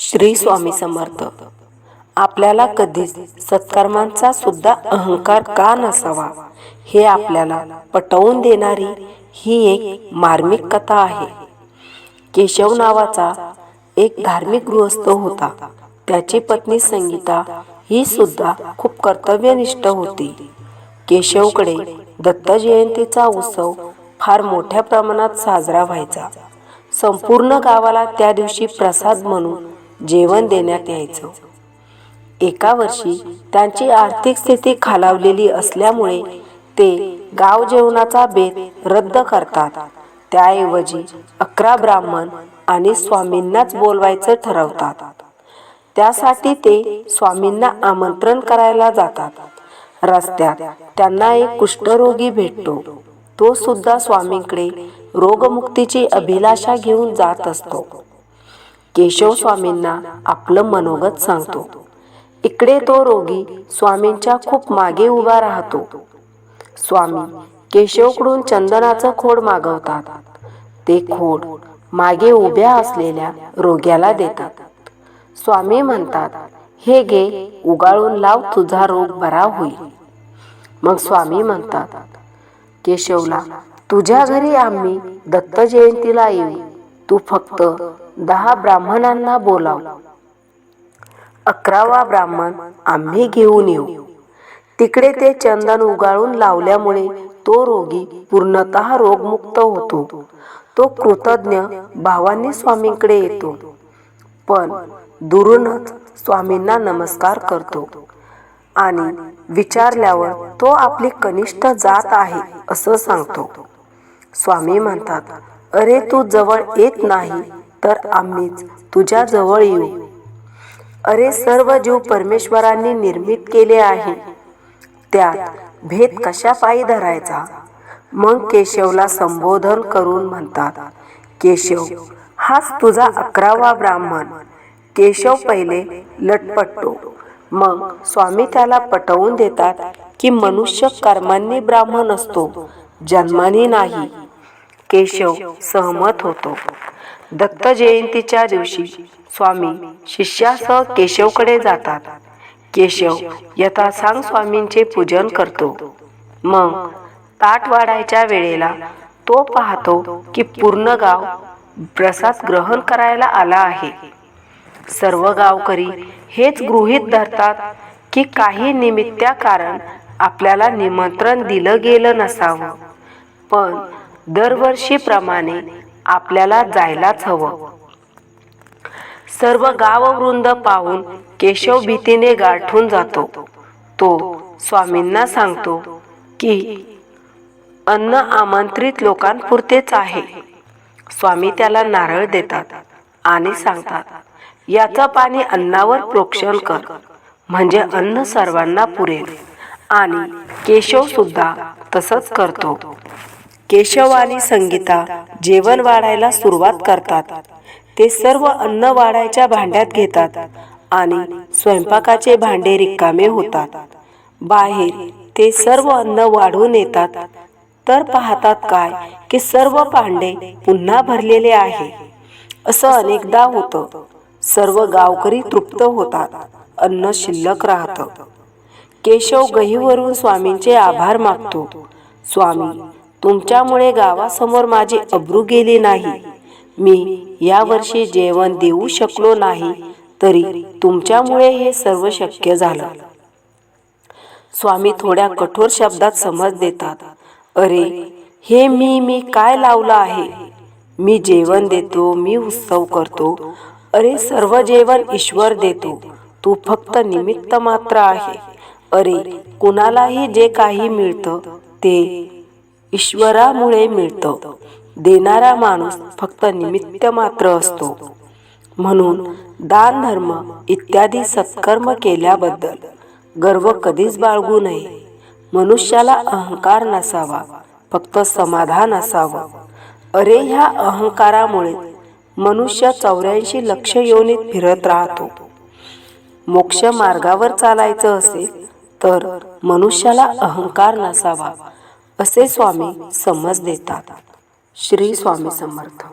श्री स्वामी समर्थ. आपल्याला कधीच सत्कर्मांचा सुद्धा अहंकार का नसावा? हे आपल्याला पटवून देणारी ही एक मार्मिक कथा आहे. केशव नावाचा एक धार्मिक गृहस्थ होता. त्याची पत्नी संगीता ही सुद्धा खूप कर्तव्यनिष्ठ होती. केशवकडे दत्त जयंतीचा उत्सव फार मोठ्या प्रमाणात साजरा व्हायचा. संपूर्ण गावाला त्या दिवशी प्रसाद म्हणून जेवण देण्यात यायचं. एका वर्षी त्यांची आर्थिक स्थिती खालावलेली असल्यामुळे ते गाव जेवणाचा बेत रद्द करतात. त्याऐवजी अकरा ब्राह्मण आणि स्वामींनाच बोलवायचं ठरवतात. त्यासाठी ते स्वामींना आमंत्रण करायला जातात. रस्त्यात त्यांना एक कुष्ठरोगी भेटतो. तो सुद्धा स्वामींकडे रोगमुक्तीची अभिलाषा घेऊन जात असतो. केशव स्वामींना आपलं मनोगत सांगतो. इकडे तो रोगी स्वामींच्या खूप मागे उभा राहतो. स्वामी केशवकडून चंदनाचं खोड मागवतात. ते खोड मागे उभ्या असलेल्या रोग्याला देतात. स्वामी म्हणतात हे घे उगाळून लाव तुझा रोग बरा होईल. मग स्वामी म्हणतात केशवला तुझ्या घरी आम्ही दत्त जयंतीला येऊ. तू फक्त दहा ब्राह्मणांना बोलाव. अकरावा ब्राह्मण आम्ही घेऊन येऊ. तिकडे ते चंदन उगाळून लावल्यामुळे तो रोगी पूर्णतः रोगमुक्त होतो. तो कृतज्ञ भावांनी स्वामींकडे येतो. पण दुरूनच स्वामींना नमस्कार करतो आणि विचारल्यावर तो आपली कनिष्ठ जात आहे असं सांगतो. स्वामी म्हणतात अरे तू जवळ येत नाही तर आम्हीच तुझ्या जवळ येऊ. अरे सर्व जीव परमेश्वरांनी निर्मित केले आहे त्यात भेद कशा पायी धरायचा? मग केशवला संबोधन करून म्हणतात केशव हाच तुझा अकरावा ब्राह्मण. केशव पहिले लटपटतो. मग स्वामी त्याला पटवून देतात की मनुष्य कर्मांनी ब्राह्मण असतो जन्मानी नाही. केशव सहमत होतो. दत्त जयंतीच्या दिवशी स्वामी शिष्यासह केशवकडे जातात. केशव यथासांग स्वामींचे पूजन करतो. मग ताट वाढायच्या वेळेला तो पाहतो की पूर्ण गाव प्रसाद ग्रहण करायला आला आहे. सर्व गावकरी हेच गृहीत धरतात की काही निमित्त्या कारण आपल्याला निमंत्रण दिलं गेलं नसावं. पण दरवर्षीप्रमाणे आपल्याला जायलाच हवं. सर्व गाववृंद पाहून केशव भीतीने गाठून जातो. तो स्वामींना सांगतो की अन्न आमंत्रित लोकांपुरतेच आहे. स्वामी त्याला नारळ देतात आणि सांगतात याचं पाणी अन्नावर प्रोक्षण कर म्हणजे अन्न सर्वांना पुरेल. आणि केशव सुद्धा तसंच करतो. केशव आणि संगीता जेवण वाढायला सुरुवात करतात. ते सर्व अन्न वाढायच्या भांड्यात घेतात आणि स्वयंपाकाचे भांडे रिकामे होतात. बाहेर ते सर्व अन्न वाढून येतात. तर पाहतात काय की सर्व भांडे पुन्हा भरलेले आहे. असं अनेकदा होतं. सर्व गावकरी तृप्त होतात. अन्न शिल्लक राहतं. केशव गहीवरून स्वामींचे आभार मागतो. स्वामी तुमच्यामुळे गावासमोर माझी अब्रू गेली नाही. मी यावर्षी जेवण देऊ शकलो नाही तरी तुमच्यामुळे हे सर्व शक्य झालं. स्वामी थोड्या कठोर शब्दात समज देतात. अरे हे मी मी काय लावलं आहे? मी जेवण देतो मी उत्सव करतो. अरे सर्व जेवण ईश्वर देतो. तू फक्त निमित्त मात्र आहे. अरे कुणालाही जे काही मिळतं ते ईश्वरामुळे मिळतं. देणारा माणूस फक्त निमित्त मात्र असतो. म्हणून दान धर्म इत्यादी सत्कर्म केल्याबद्दल गर्व कधीच बाळगू नये. मनुष्याला अहंकार नसावा फक्त समाधान असावं. अरे ह्या अहंकारामुळे मनुष्य चौऱ्याऐंशी लक्ष योनीत फिरत राहतो. मोक्ष मार्गावर चालायचं असेल तर मनुष्याला अहंकार नसावा. असे स्वामी समज देतात. श्री स्वामी समर्थ.